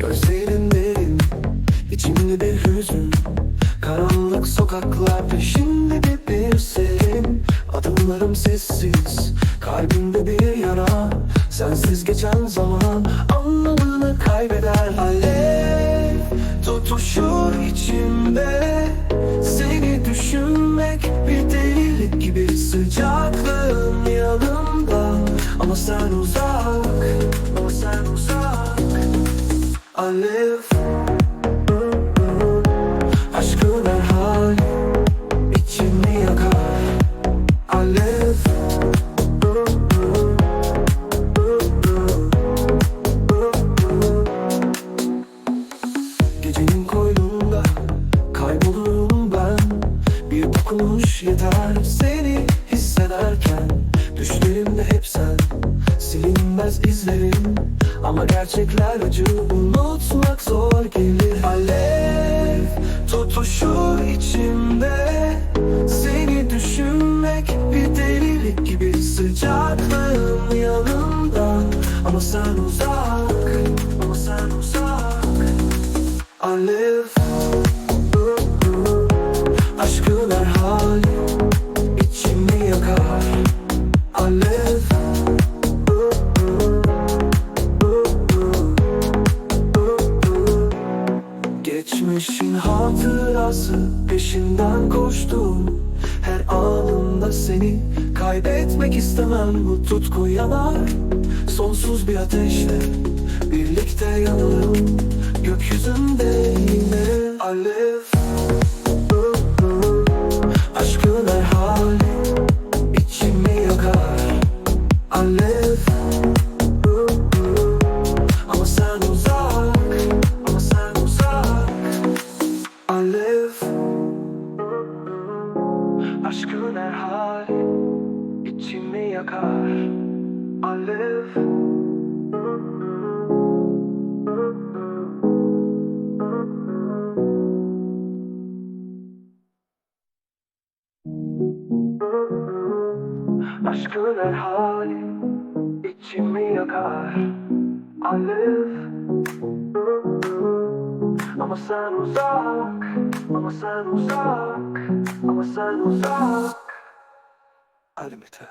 Gözlerin derin içimde bir hüzün. Karanlık sokaklar peşimde bir bir serin. Adımlarım sessiz kalbimde bir yara. Sensiz geçen zaman Alev Aşkın her içimi yakar. Alev Gecenin koynunda kaybolurum ben. Bir dokunuş yeter seni hissederken. Düşlerimde hep sen silinmez izlerim. Ama gerçekler acı. Unutmak zor gelir. Alev tutuşur içimde. Seni düşünmek bir delilik gibi. Sıcaklığın yanımda. Ama sen uzak Ama sen uzak. Alev Aşkın her hali hatırası peşinden koştum. Her anında seni kaybetmek istemem. Bu tutku yanar sonsuz bir ateşle Birlikte yanalım Aşkın her hali içimi yakar. Alev. Aşkın her hali içimi yakar. Alev. Ama sen uzak Ama sen uzak Ama sen uzak. Alimete